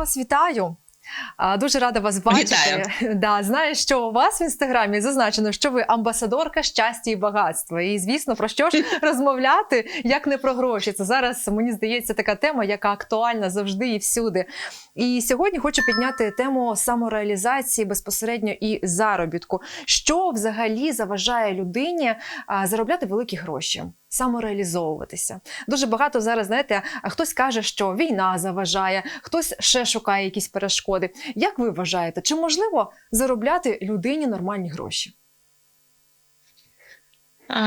вас вітаю. Дуже рада вас бачити. Вітаю. Да, знаю, що у вас в інстаграмі зазначено, що ви амбасадорка щастя і багатства. І звісно, про що ж розмовляти, як не про гроші. Це зараз мені здається така тема, яка актуальна завжди і всюди. І сьогодні хочу підняти тему самореалізації безпосередньо і заробітку. Що взагалі заважає людині заробляти великі гроші? Самореалізовуватися дуже багато зараз. Знаєте, хтось каже, що війна заважає, хтось ще шукає якісь перешкоди. Як ви вважаєте, чи можливо заробляти людині нормальні гроші?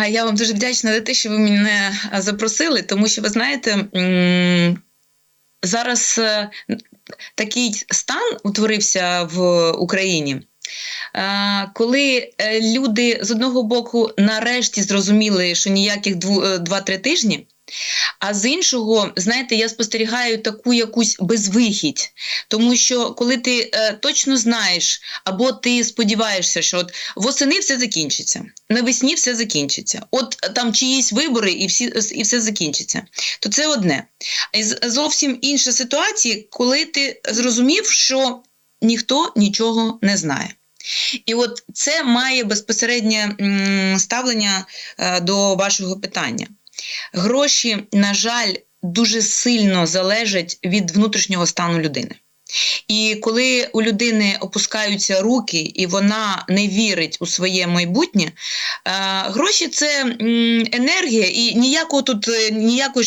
Я вам дуже вдячна за те, що ви мене запросили, тому що ви знаєте, зараз е, такий стан утворився в Україні. Е, Коли е, люди з одного боку нарешті зрозуміли, що ніяких е, 2-3 тижні, а з іншого, знаєте, я спостерігаю таку якусь безвихідь. Тому що коли ти е, точно знаєш, або ти сподіваєшся, що от восени все закінчиться, навесні все закінчиться, от е, там чиїсь вибори і, всі, і все закінчиться, то це одне. Зовсім інша ситуація, коли ти зрозумів, що ніхто нічого не знає. І от це має безпосереднє ставлення е, до вашого питання. Гроші, на жаль, дуже сильно залежать від внутрішнього стану людини. І коли у людини опускаються руки, і вона не вірить у своє майбутнє, е, гроші це енергія, і ніякого тут е, ніякої.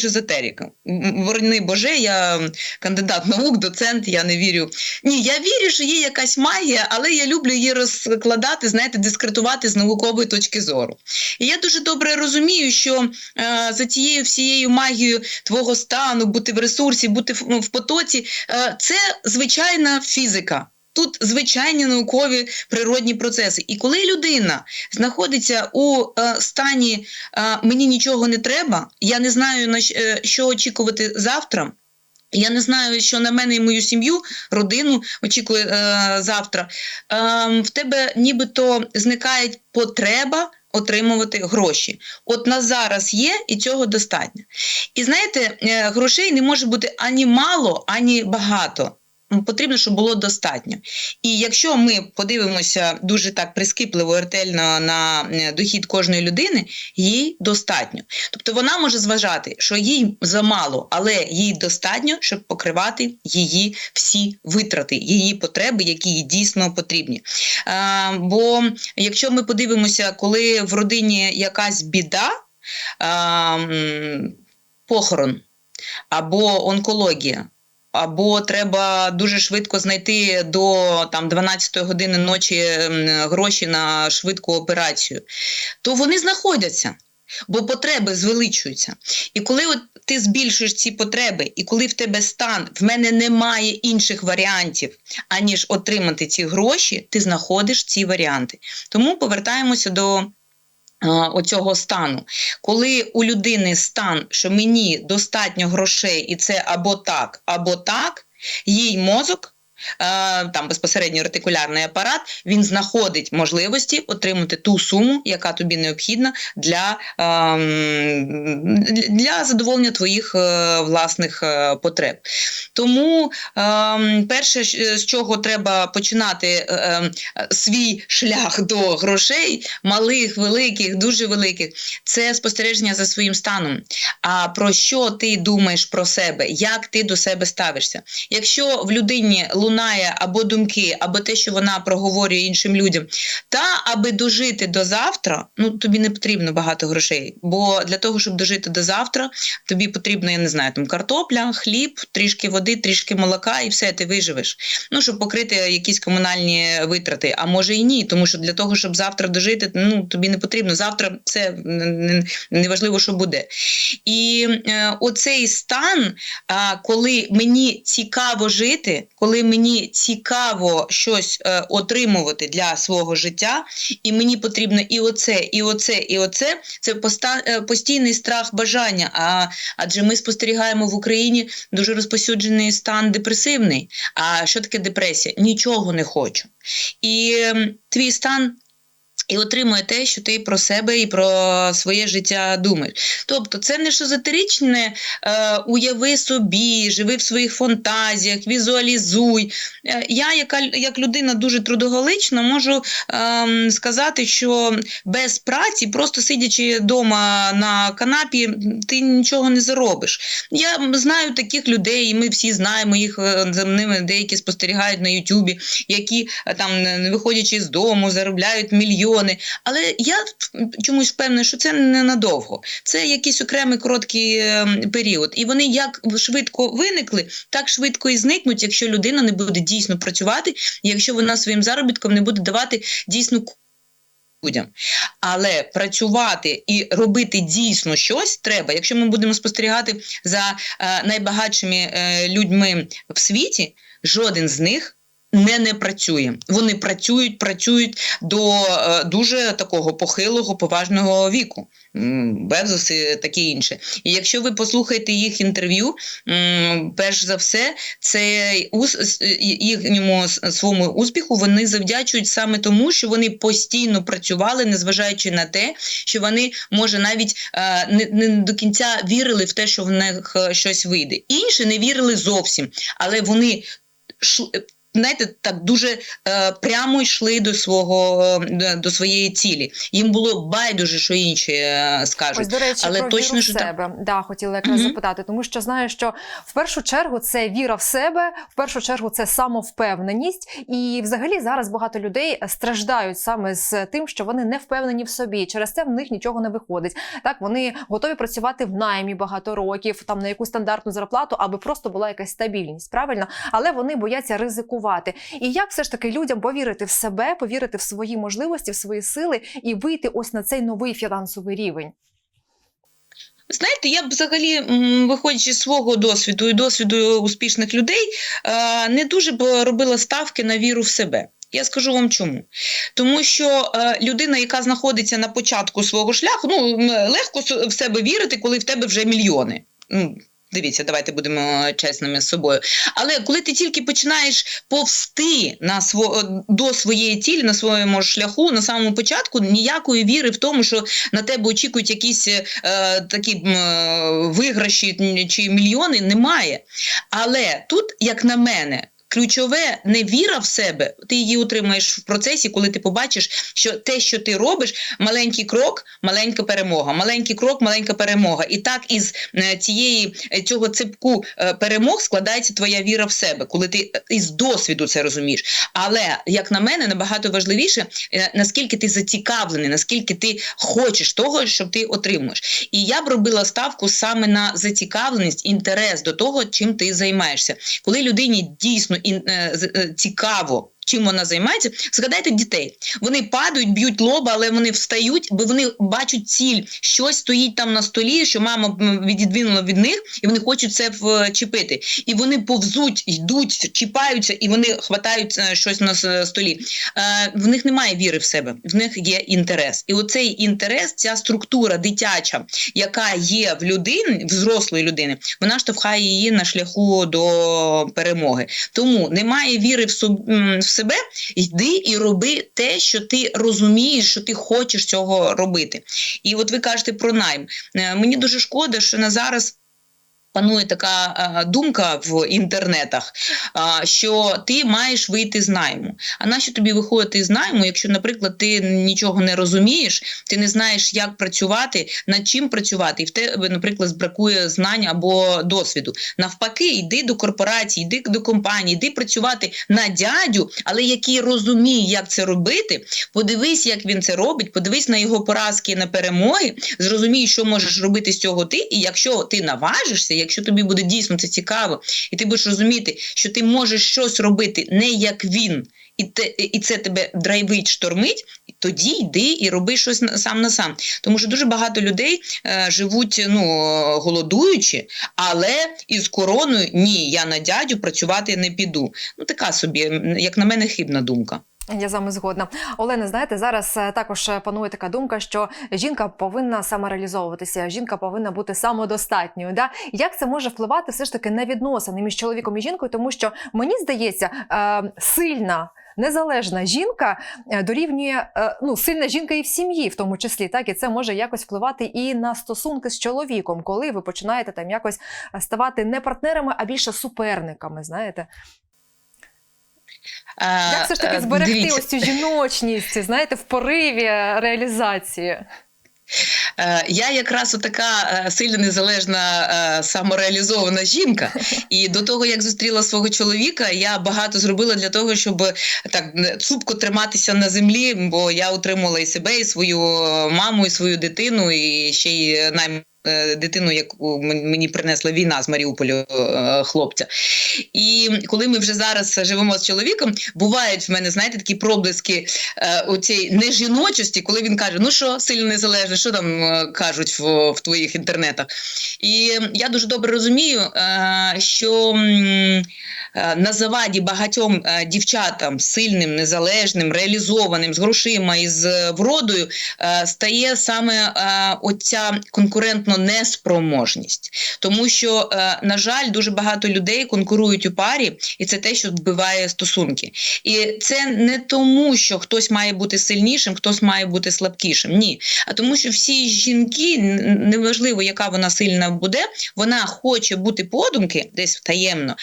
М, Ворони Боже, я кандидат наук, доцент, я не вірю. Ні, я вірю, що є якась магія, але я люблю її розкладати, знаєте, дискретувати з наукової точки зору. І я дуже добре розумію, що е, за цією всією магією твого стану, бути в ресурсі, бути в, ну, потоці, е, це звичайна фізика. Тут звичайні наукові природні процеси. І коли людина знаходиться у е, стані е, мені нічого не треба, я не знаю на е, що очікувати завтра. Я не знаю, що на мене і мою сім'ю, родину очікує е, завтра. Е, в тебе нібито зникає потреба отримувати гроші. От на зараз є, і цього достатньо. І знаєте, е, грошей не може бути ані мало, ані багато. Потрібно, щоб було достатньо. І якщо ми подивимося дуже так прискіпливо ретельно на е, дохід кожної людини, їй достатньо. Тобто вона може зважати, що їй замало, але їй достатньо, щоб покривати її всі витрати, її потреби, які їй дійсно потрібні. Е, бо якщо ми подивимося, коли в родині якась біда, е, похорон або онкологія. Або треба дуже швидко знайти до там 12 години ночі гроші на швидку операцію, то вони знаходяться, бо потреби звеличуються. І коли от ти збільшуєш ці потреби, і коли в тебе стан, в мене немає інших варіантів, аніж отримати ці гроші, ти знаходиш ці варіанти. Тому повертаємося до оцього стану. Коли у людини стан, що мені достатньо грошей, і це або так, або так, їй мозок. Е, Там безпосередньо ретикулярний апарат, він знаходить можливості отримати ту суму, яка тобі необхідна для, ем, для задоволення твоїх е, власних е, потреб. Тому ем, перше, з чого треба починати ем, свій шлях до грошей, малих, великих, дуже великих, це спостереження за своїм станом. А про що ти думаєш про себе, як ти до себе ставишся? Якщо в людині лунає або думки, або те, що вона проговорює іншим людям, та аби дожити до завтра, ну тобі не потрібно багато грошей. Бо для того, щоб дожити до завтра, тобі потрібно, я не знаю, там картопля, хліб, трішки води, трішки молока, і все, ти виживеш. Ну, щоб покрити якісь комунальні витрати. А може і ні, тому що для того, щоб завтра дожити, ну тобі не потрібно. Завтра це неважливо, що буде. І е, оцей стан, а, коли мені цікаво жити, коли мені цікаво щось е, отримувати для свого життя, і мені потрібно і оце, і оце, і оце, це поста, е, постійний страх бажання. А, адже ми спостерігаємо в Україні дуже розпосюджений стан депресивний. А що таке депресія? Нічого не хочу. І е, твій стан І отримує те, що ти про себе і про своє життя думаєш. Тобто, це не шизотеричне е, уяви собі, живи в своїх фантазіях, візуалізуй. Е, я, яка, як людина дуже трудоголична, можу е, сказати, що без праці, просто сидячи вдома на канапі, ти нічого не заробиш. Я знаю таких людей, і ми всі знаємо їх е, за ними, деякі спостерігають на Ютубі, які е, там, не виходячи з дому, заробляють мільйони. Але я чомусь впевнена, що це ненадовго. Це якийсь окремий короткий е, період. І вони як швидко виникли, так швидко і зникнуть, якщо людина не буде дійсно працювати, якщо вона своїм заробітком не буде давати дійсно людям. Але працювати і робити дійсно щось треба. Якщо ми будемо спостерігати за е, найбагатшими е, людьми в світі, жоден з них. Не не працює. Вони працюють, працюють до е, дуже такого похилого, поважного віку. Безос таке інше. І якщо ви послухаєте їх інтерв'ю, перш за все, це їхньому своєму успіху вони завдячують саме тому, що вони постійно працювали, незважаючи на те, що вони може навіть е, не, не до кінця вірили в те, що в них е, щось вийде. Інші не вірили зовсім, але вони знаєте, так дуже е, прямо йшли до свого е, до своєї цілі. Їм було байдуже, що інші е, скажуть. Ось, до речі, Але про точно, віру що в так. Да, хотіла якраз Мгм. запитати, тому що знаю, що в першу чергу це віра в себе, в першу чергу це самовпевненість. І взагалі зараз багато людей страждають саме з тим, що вони не впевнені в собі. Через це в них нічого не виходить. Так, вони готові працювати в наймі багато років, там на яку стандартну зарплату, аби просто була якась стабільність. Правильно, але вони бояться ризикувати. І як все ж таки людям повірити в себе, повірити в свої можливості, в свої сили і вийти ось на цей новий фінансовий рівень. Знаєте, я б взагалі, виходячи з свого досвіду і досвіду успішних людей, е, не дуже б робила ставки на віру в себе. Я скажу вам чому. Тому що е, людина, яка знаходиться на початку свого шляху, ну легко в себе вірити, коли в тебе вже мільйони. Дивіться, давайте будемо чесними з собою. Але коли ти тільки починаєш повсти на сво, до своєї цілі, на своєму шляху, на самому початку ніякої віри в тому, що на тебе очікують якісь е, такі е, виграші чи мільйони, немає. Але тут, як на мене, ключове не віра в себе, ти її отримаєш в процесі, коли ти побачиш, що те, що ти робиш, маленький крок, маленька перемога, маленький крок, маленька перемога. І так із е, цієї е, цього цепку е, перемог складається твоя віра в себе, коли ти із досвіду це розумієш. Але як на мене, набагато важливіше, наскільки ти зацікавлений, наскільки ти хочеш того, що ти отримуєш. І я б робила ставку саме на зацікавленість, інтерес до того, чим ти займаєшся. Коли людині дійсно цікаво. Чим вона займається, згадайте дітей. Вони падають, б'ють лоба, але вони встають, бо вони бачать ціль. Щось стоїть там на столі, що мама відідвинула від них, і вони хочуть це вчепити. І вони повзуть, йдуть, чіпаються, і вони хватають е, щось на столі. Е, в них немає віри в себе, в них є інтерес. І оцей інтерес, ця структура дитяча, яка є в людини, взрослої людини, вона штовхає її на шляху до перемоги. Тому немає віри в, соб- м, в себе, йди і роби те, що ти розумієш, що ти хочеш цього робити. І от ви кажете про найм. Е, Мені дуже шкода, що на зараз. Панує така е, думка в інтернетах, е, що ти маєш вийти з найму. А нащо тобі виходити з найму, якщо, наприклад, ти нічого не розумієш, ти не знаєш, як працювати, над чим працювати, і в тебе, наприклад, бракує знань або досвіду. Навпаки, йди до корпорації, йди до компанії, йди працювати на дядю, але який розуміє, як це робити. Подивись, як він це робить, подивись на його поразки, на перемоги, зрозумій, що можеш робити з цього ти. І якщо ти наважишся, якщо тобі буде дійсно це цікаво, і ти будеш розуміти, що ти можеш щось робити не як він. І те, і це тебе драйвить, штормить, тоді йди і роби щось сам на сам. Тому що дуже багато людей е, живуть ну, голодуючи, але із короною ні, я на дядю працювати не піду. Ну така собі, як на мене, хибна думка. Я з вами згодна. Олена, знаєте, зараз е, також е, панує така думка, що жінка повинна самореалізовуватися, жінка повинна бути самодостатньою. Да? Як це може впливати все ж таки на відносини між чоловіком і жінкою? Тому що мені здається, е, сильна. незалежна жінка дорівнює ну, сильна жінка і в сім'ї, в тому числі, так і це може якось впливати і на стосунки з чоловіком, коли ви починаєте там якось ставати не партнерами, а більше суперниками. Знаєте, як все ж таки е, зберегти дивіться. ось цю жіночність, знаєте, в пориві реалізації? Е, Я якраз така е, сильно незалежна е, самореалізована жінка. І до того, як зустріла свого чоловіка, я багато зробила для того, щоб так цупко триматися на землі, бо я утримувала і себе, і свою маму, і свою дитину, і ще й най. Е, Дитину, яку мені принесла війна з Маріуполю е, хлопця. І коли ми вже зараз живемо з чоловіком, бувають в мене, знаєте, такі проблиски е, у цій нежіночості, коли він каже: Ну що, сильно незалежно, що там кажуть в, в твоїх інтернетах. І я дуже добре розумію, що на заваді багатьом дівчатам сильним, незалежним, реалізованим, з грошима і з вродою стає саме оця неспроможність. Тому що, е, на жаль, дуже багато людей конкурують у парі, і це те, що вбиває стосунки. І це не тому, що хтось має бути сильнішим, хтось має бути слабкішим. Ні. А тому, що всі жінки, неважливо, яка вона сильна буде, вона хоче бути подумки десь таємно,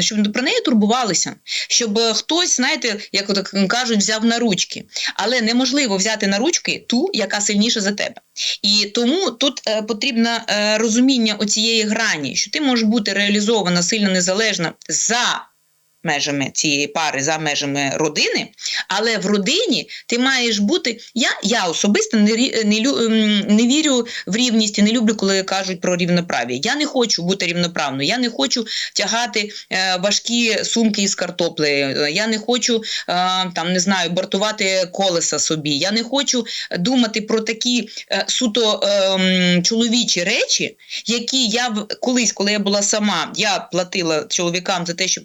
щоб про неї турбувалися, щоб е, хтось, знаєте, як от кажуть, взяв на ручки. Але неможливо взяти на ручки ту, яка сильніша за тебе. І тому тут е, потрібно е, розуміння оцієї грані, що ти можеш бути реалізована сильно незалежна за межами цієї пари, за межами родини, але в родині ти маєш бути. Я, я особисто не, не, ем, не вірю в рівність і не люблю, коли кажуть про рівноправ'я. Я не хочу бути рівноправною, я не хочу тягати е, важкі сумки із картоплею, я не хочу е, там не знаю, бортувати колеса собі. Я не хочу думати про такі е, суто ем, чоловічі речі, які я колись, коли я була сама, я платила чоловікам за те, щоб.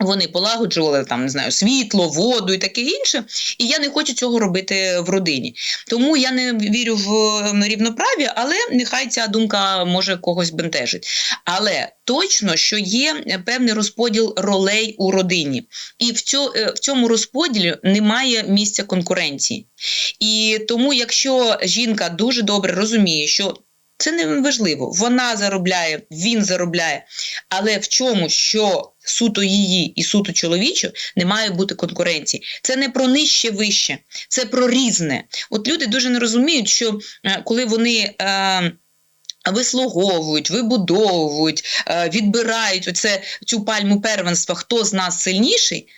Вони полагоджували там, не знаю, світло, воду і таке інше, і я не хочу цього робити в родині. Тому я не вірю в ем, рівноправ'я, але нехай ця думка може когось бентежить. Але точно, що є певний розподіл ролей у родині, і в, цьо, е, в цьому розподілі немає місця конкуренції. І тому, якщо жінка дуже добре розуміє, що це не важливо, вона заробляє, він заробляє, але в чому, що суто її і суто чоловічу, не має бути конкуренції. Це не про нижче вище, це про різне. От люди дуже не розуміють, що е, коли вони. Е, Вислуговують, вибудовують, е, відбирають оце, цю пальму первенства, хто з нас сильніший,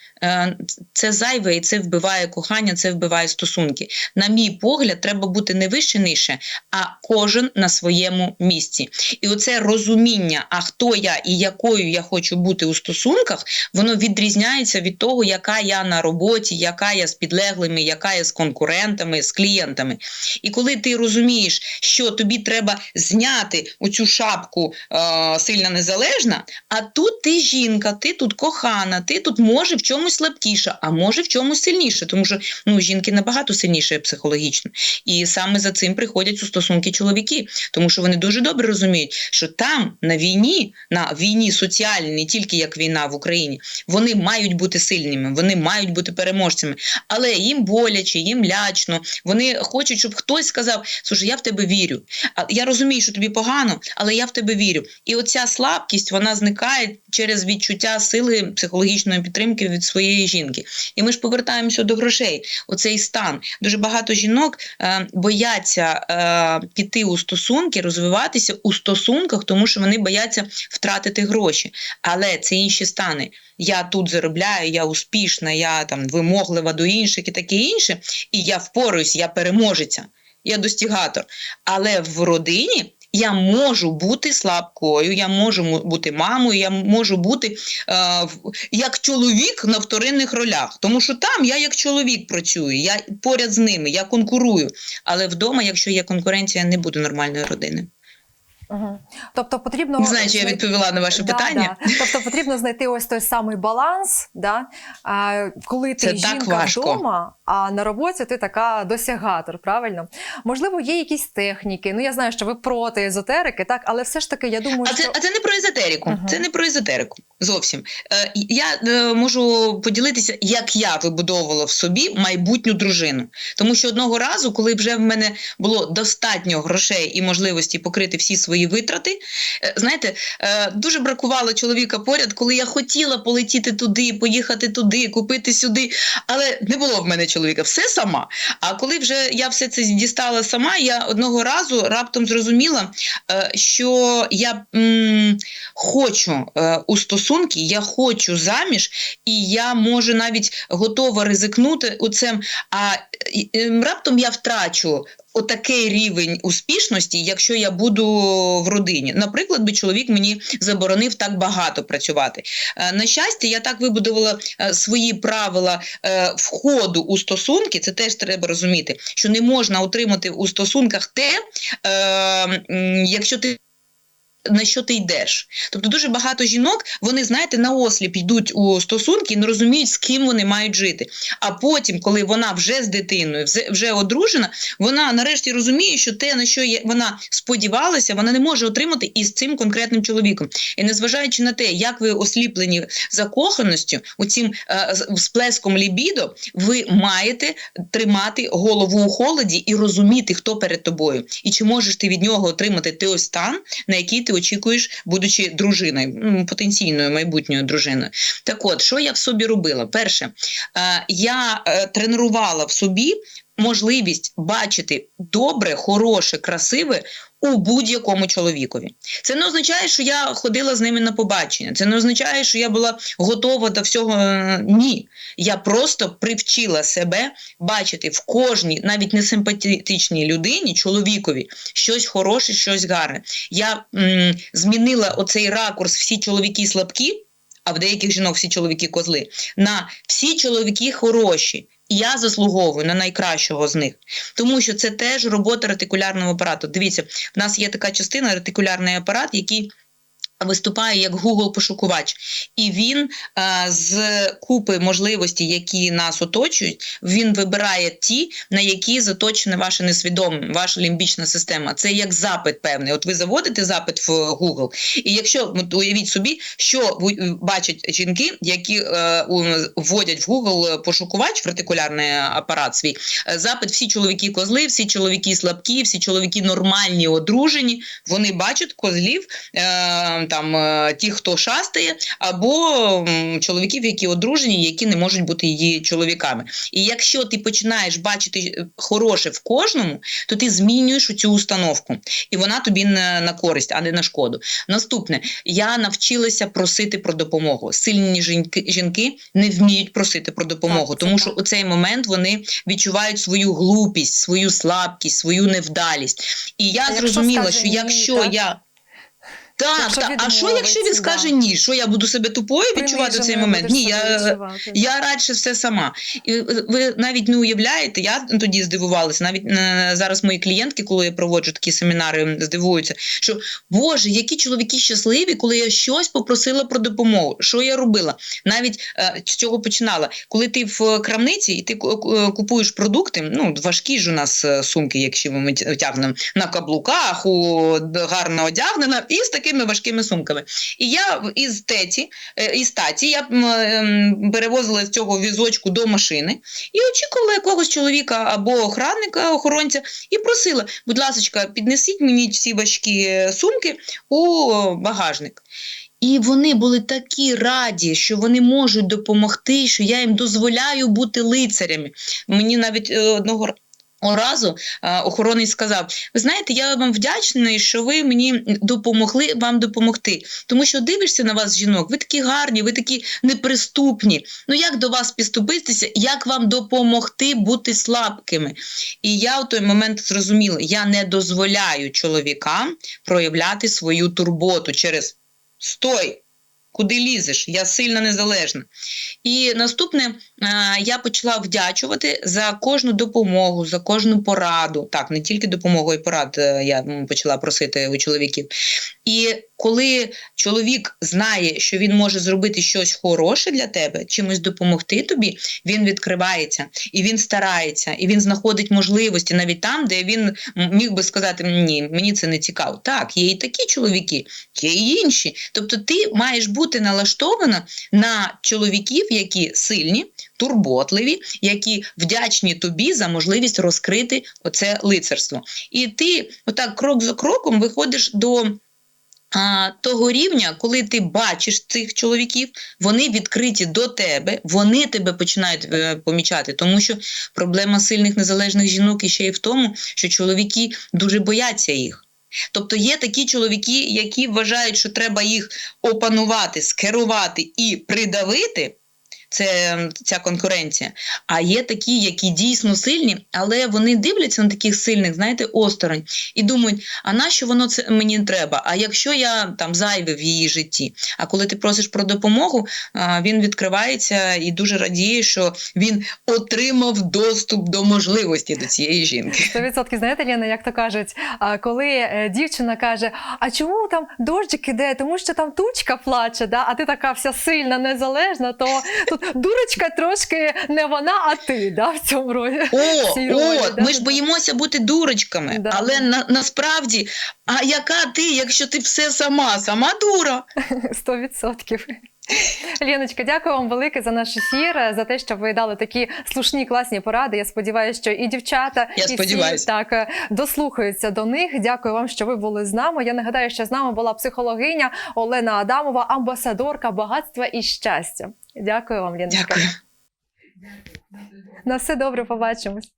це зайве і це вбиває кохання, це вбиває стосунки. На мій погляд, треба бути не вище нижче, а кожен на своєму місці. І оце розуміння, а хто я і якою я хочу бути у стосунках, воно відрізняється від того, яка я на роботі, яка я з підлеглими, яка я з конкурентами, з клієнтами. І коли ти розумієш, що тобі треба зняти оцю шапку е, сильно незалежна, а тут ти жінка, ти тут кохана, ти тут може в чомусь слабкіша, а може в чомусь сильніше, тому що ну, жінки набагато сильніші психологічно. І саме за цим приходять у стосунки чоловіки, тому що вони дуже добре розуміють, що там на війні, на війні соціальній, не тільки як війна в Україні, вони мають бути сильними, вони мають бути переможцями, але їм боляче, їм лячно. Вони хочуть, щоб хтось сказав: Слушай, я в тебе вірю. А я розумію, що тобі погано, але я в тебе вірю. І оця слабкість вона зникає через відчуття сили психологічної підтримки від своєї жінки. І ми ж повертаємося до грошей. Оцей стан. Дуже багато жінок е, бояться е, піти у стосунки, розвиватися у стосунках, тому що вони бояться втратити гроші. Але це інші стани. Я тут заробляю, я успішна, я там вимоглива до інших і таке інше, і я впораюсь, я переможеця, я достігатор. Але в родині. Я можу бути слабкою, я можу бути мамою, я можу бути е, як чоловік на вторинних ролях. Тому що там я як чоловік працюю, я поряд з ними, я конкурую. Але вдома, якщо є конкуренція, не буде нормальної родини. Угу. Тобто потрібно Не знаю, чи я відповіла на ваше Да, питання. Да. Тобто потрібно знайти ось той самий баланс, да? а, коли ти Це так важко. вдома, а на роботі ти така досягатор, правильно? Можливо, є якісь техніки. Ну я знаю, що ви проти езотерики, так, але все ж таки я думаю, А це, що а це не про езотерику. Ага. Це не про езотерику. Зовсім. Е, я е, можу поділитися, як я вибудовувала в собі майбутню дружину. Тому що одного разу, коли вже в мене було достатньо грошей і можливості покрити всі свої витрати, е, знаєте, е, дуже бракувало чоловіка поряд, коли я хотіла полетіти туди, поїхати туди, купити сюди. Але не було в мене чоловіка, все сама. А коли вже я все це дістала сама, я одного разу раптом зрозуміла, е, що я хочу е, у стосунки, я хочу заміж, і я можу навіть готова ризикнути у цим. А е, е, раптом я втрачу. Отакий рівень успішності, якщо я буду в родині. Наприклад, би чоловік мені заборонив так багато працювати. Е, На щастя, я так вибудувала е, свої правила е, входу у стосунки. Це теж треба розуміти, що не можна отримати у стосунках те, якщо ти. На що ти йдеш? Тобто дуже багато жінок, вони, знаєте, наосліп йдуть у стосунки і не розуміють, з ким вони мають жити. А потім, коли вона вже з дитиною, вже- одружена, вона нарешті розуміє, що те, на що вона сподівалася, вона не може отримати із цим конкретним чоловіком. І незважаючи на те, як ви осліплені закоханістю, оцім е, з- всплеском лібідо, ви маєте тримати голову у холоді і розуміти, хто перед тобою, і чи можеш ти від нього отримати той стан, на який ти очікуєш, будучи дружиною, потенційною майбутньою дружиною. Так от, що я в собі робила? Перше, е, я е, тренувала в собі можливість бачити добре, хороше, красиве. У будь-якому чоловікові це не означає, що я ходила з ними на побачення. Це не означає, що я була готова до всього. Е, Ні, я просто привчила себе бачити в кожній, навіть не симпатичній людині, чоловікові, щось хороше, щось гарне. Я м, змінила оцей ракурс всі чоловіки слабкі, а в деяких жінок всі чоловіки козли, на всі чоловіки хороші. Я заслуговую на найкращого з них, тому що це теж робота ретикулярного апарату. Дивіться, в нас є така частина ретикулярний апарат, який виступає як Google пошукувач, і він е, з купи можливостей, які нас оточують, він вибирає ті, на які заточена ваша несвідома, ваша лімбічна система. Це як запит певний. От ви заводите запит в Google, і якщо уявіть собі, що ви- бачать жінки, які е, вводять в Google пошукувач в ретикулярний апарат свій е, запит, всі чоловіки козли, всі чоловіки слабкі, всі чоловіки нормальні, одружені. Вони бачать козлів, е, там е, ті, хто шастає, або чоловіків, які одружені, які не можуть бути її чоловіками. І якщо ти починаєш бачити е, хороше в кожному, то ти змінюєш цю установку, і вона тобі на, на користь, а не на шкоду. Наступне, я навчилася просити про допомогу. Сильні жінки, жінки не вміють просити про допомогу, Так, тому що так. у цей момент вони відчувають свою глупість, свою слабкість, свою невдалість. І я А зрозуміла, скаже що якщо так? я. Так, так. а що якщо він скаже ні? Що я буду себе тупою відчувати в цей момент? Ні, я, я радше все сама. І е, ви навіть не уявляєте, я тоді здивувалася. Навіть е, зараз мої клієнтки, коли я проводжу такі семінари, здивуються, що Боже, які чоловіки щасливі, коли я щось попросила про допомогу. Що я робила? Навіть е, з чого починала? Коли ти в крамниці і ти ку- ку- купуєш продукти, ну важкі ж у нас сумки, якщо ми тягнемо на каблуках, у гарно одягнена, і з такими важкими сумками. І я із теті, е, із таті, я ем, перевозила з цього візочку до машини і очікувала якогось чоловіка або охранника, охоронця, і просила, будь ласка, піднесіть мені всі важкі е, сумки у багажник. І вони були такі раді, що вони можуть допомогти, що я їм дозволяю бути лицарями. Мені навіть е, одного р- разу е, охоронець сказав: Ви знаєте, я вам вдячний, що ви мені допомогли вам допомогти. Тому що дивишся на вас, жінок, ви такі гарні, ви такі неприступні. Ну як до вас підступитися, як вам допомогти бути слабкими? І я в той момент зрозуміла, я не дозволяю чоловікам проявляти свою турботу через стой. Куди лізеш? Я сильно незалежна. І наступне, е, я почала вдячувати за кожну допомогу, за кожну пораду. Так, не тільки допомогу і порад е, я почала просити у чоловіків. І коли чоловік знає, що він може зробити щось хороше для тебе, чимось допомогти тобі, він відкривається і він старається, і він знаходить можливості навіть там, де він міг би сказати: ні, мені це не цікаво. Так, є і такі чоловіки, є і інші. Тобто, ти маєш бути налаштована на чоловіків, які сильні, турботливі, які вдячні тобі за можливість розкрити оце лицарство. І ти отак крок за кроком виходиш до. А, того рівня, коли ти бачиш цих чоловіків, вони відкриті до тебе, вони тебе починають е, помічати, тому що проблема сильних незалежних жінок іще й в тому, що чоловіки дуже бояться їх. Тобто є такі чоловіки, які вважають, що треба їх опанувати, скерувати і придавити. Це ця конкуренція. А є такі, які дійсно сильні, але вони дивляться на таких сильних, знаєте, осторонь, і думають, а нащо воно це мені треба? А якщо я там зайве в її житті? А коли ти просиш про допомогу, він відкривається і дуже радіє, що він отримав доступ до можливості до цієї жінки. Сто відсотків знаєте, Ліна, як то кажуть, коли е, дівчина каже: А чому там дощик іде? Тому що там тучка плаче, да? а ти така вся сильна, незалежна, то тут дурочка трошки не вона, а ти да, в цьому ролі. О, Всі ролі, о да, ми ж боїмося бути дурочками, Да. але на, насправді, а яка ти, якщо ти все сама, сама дура? Сто відсотків. Ліночка, дякую вам велике за наш ефір, за те, що ви дали такі слушні класні поради. Я сподіваюся, що і дівчата, Я і всі так е, дослухаються до них. Дякую вам, що ви були з нами. Я нагадаю, що з нами була психологиня Олена Адамова, амбасадорка багатства і щастя. Дякую вам, Ліночка. Дякую. На все добре, побачимось.